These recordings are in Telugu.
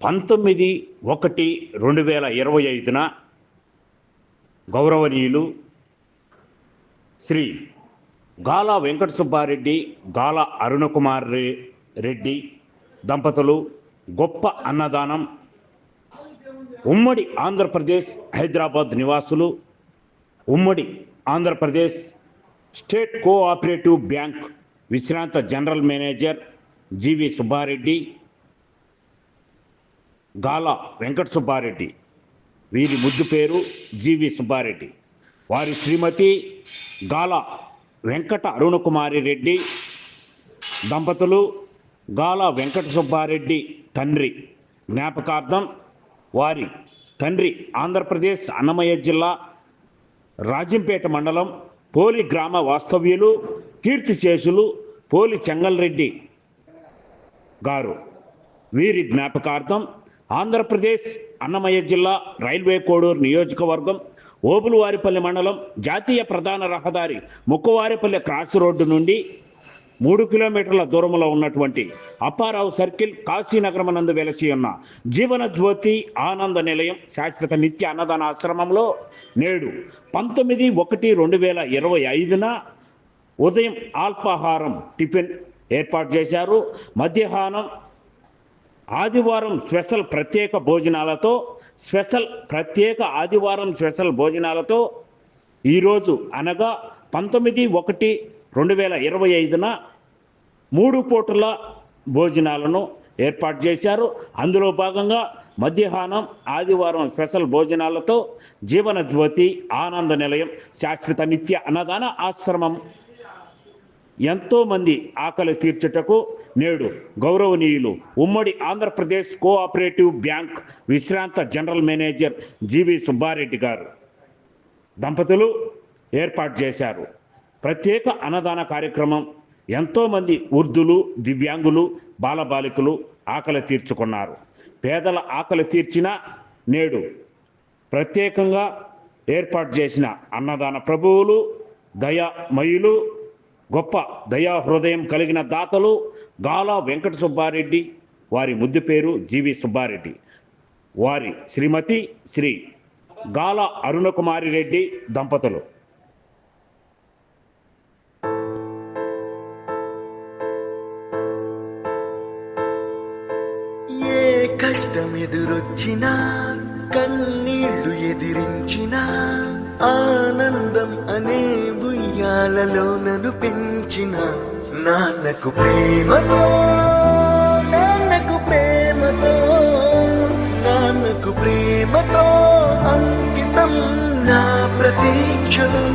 పంతొమ్మిది ఒకటి రెండు వేల ఇరవై ఐదున గౌరవనీయులు శ్రీ గాలా వెంకట సుబ్బారెడ్డి గాలా అరుణకుమార్ రెడ్డి దంపతులు గొప్ప అన్నదానం ఉమ్మడి ఆంధ్రప్రదేశ్ హైదరాబాద్ నివాసులు ఉమ్మడి ఆంధ్రప్రదేశ్ స్టేట్ కోఆపరేటివ్ బ్యాంక్ విశ్రాంత general manager G V Subbareddy Gala Venkata Subbareddy. వీరి ముద్దు పేరు జీవి సుబ్బారెడ్డి. వారి శ్రీమతి గాల వెంకట అరుణకుమారి రెడ్డి. దంపతులు గాల వెంకట సుబ్బారెడ్డి తండ్రి. జ్ఞాపకార్థం వారి తండ్రి ఆంధ్రప్రదేశ్ అన్నమయ్య జిల్లా రాజంపేట మండలం పోలి గ్రామ వాస్తవ్యులు కీర్తి చేసులు పోలి చెంగల్రెడ్డి గారు. వీరి జ్ఞాపకార్థం ఆంధ్రప్రదేశ్ అన్నమయ్య జిల్లా రైల్వే కోడూరు నియోజకవర్గం ఓబులువారిపల్లి మండలం జాతీయ ప్రధాన రహదారి ముక్కువారిపల్లి క్రాస్ రోడ్డు నుండి మూడు కిలోమీటర్ల దూరంలో ఉన్నటువంటి అప్పారావు సర్కిల్ కాశీనగరం నందు వెలసి ఉన్న జీవన జ్యోతి ఆనంద నిలయం శాశ్వత నిత్య అన్నదాన ఆశ్రమంలో నేడు పంతొమ్మిది ఒకటి రెండు వేల ఇరవై ఐదున ఉదయం అల్పాహారం టిఫిన్ ఏర్పాటు చేశారు. మధ్యాహ్నం ఆదివారం స్పెషల్ ప్రత్యేక భోజనాలతో స్పెషల్ ప్రత్యేక ఆదివారం స్పెషల్ భోజనాలతో ఈరోజు అనగా పంతొమ్మిది ఒకటి రెండు వేల ఇరవై ఐదున మూడు పూటల భోజనాలను ఏర్పాటు చేశారు. అందులో భాగంగా మధ్యాహ్నం ఆదివారం స్పెషల్ భోజనాలతో జీవన జ్యోతి ఆనంద నిలయం శాశ్వత నిత్య అన్నదాన ఆశ్రమం ఎంతోమంది ఆకలి తీర్చుటకు నేడు గౌరవనీయులు ఉమ్మడి ఆంధ్రప్రదేశ్ కోఆపరేటివ్ బ్యాంక్ విశ్రాంత general manager G V Subbareddy గారు దంపతులు ఏర్పాటు చేశారు. ప్రత్యేక అన్నదాన కార్యక్రమం ఎంతోమంది వృద్ధులు దివ్యాంగులు బాలబాలికలు ఆకలి తీర్చుకున్నారు. పేదల ఆకలి తీర్చిన నేడు ప్రత్యేకంగా ఏర్పాటు చేసిన అన్నదాన ప్రభువులు దయామయులు గొప్ప దయా హృదయం కలిగిన దాతలు గాలా వెంకట సుబ్బారెడ్డి వారి ముద్దు పేరు జీవి సుబ్బారెడ్డి. వారి శ్రీమతి శ్రీ గాల అరుణకుమారి రెడ్డి దంపతులు. ఏ కష్టం ఎదురొచ్చినా కన్నీళ్ళు ఎదిరించినా ఆనందం అనే బుయ్యాలలో నన్ను పెంచిన నాన్నకు ప్రేమతో నాన్నకు ప్రేమతో నాన్నకు ప్రేమతో అంకితం నా ప్రతీక్షణం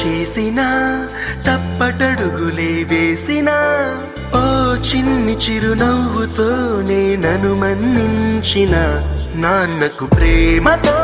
చేసినా తప్పటడుగులే వేసినా ఓ చిన్ని చిరునవ్వుతో నేనను మన్నించిన నాన్నకు ప్రేమతో.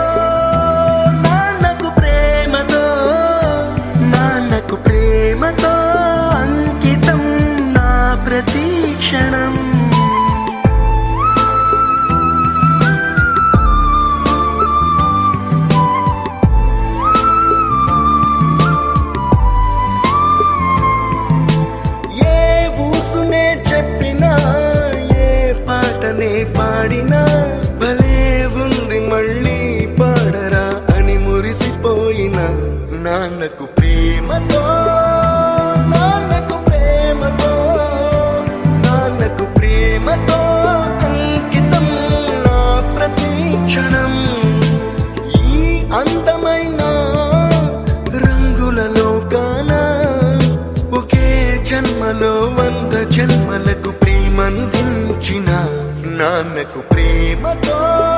పాటనే పాడినా నాన్నకు ప్రేమతో నాన్నకు